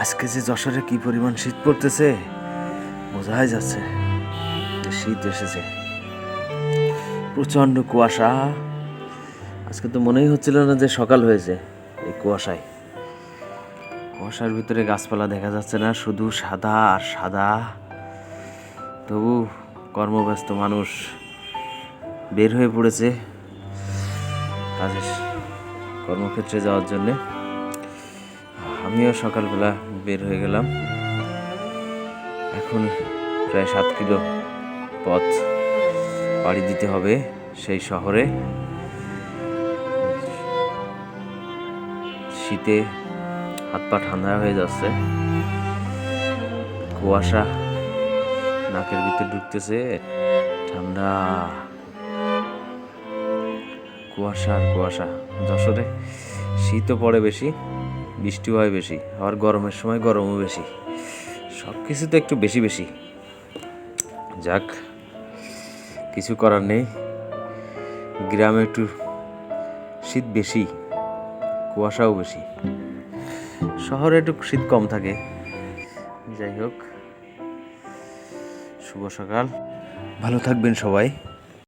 আজকে যে যশোরে কি পরিমাণ শীত পড়তেছে, বোঝাই যাচ্ছে। শীত এসেছে। প্রচণ্ড কুয়াশা। আজকে তো মনেই হচ্ছিল না যে সকাল হয়েছে এই কুয়াশায়। কুয়াশার ভিতরে গাছপালা দেখা যাচ্ছে না, শুধু সাদা আর সাদা। তবু কর্মব্যস্ত মানুষ বের হয়ে পড়েছে কাজের কর্মক্ষেত্রে যাওয়ার জন্যে। আমিও সকালবেলা বের হয়ে গেলাম। এখন প্রায় সাত কিলো পথ পাড়ি দিতে হবে সেই শহরে। শীতে হাত পা ঠান্ডা হয়ে যাচ্ছে। কুয়াশা নাকের ভিতরে ঢুকতেছে, ঠান্ডা। কুয়াশা আর কুয়াশা। যশোরে শীতও পড়ে বেশি। বৃষ্টিও হয় বেশি, আবার গরমের সময় গরমও বেশি। সব কিছু তো একটু বেশি বেশি। যাক, কিছু করার নেই। গ্রামে একটু শীত বেশি, কুয়াশাও বেশি। শহরে একটু শীত কম থাকে। যাই হোক, শুভ সকাল। ভালো থাকবেন সবাই।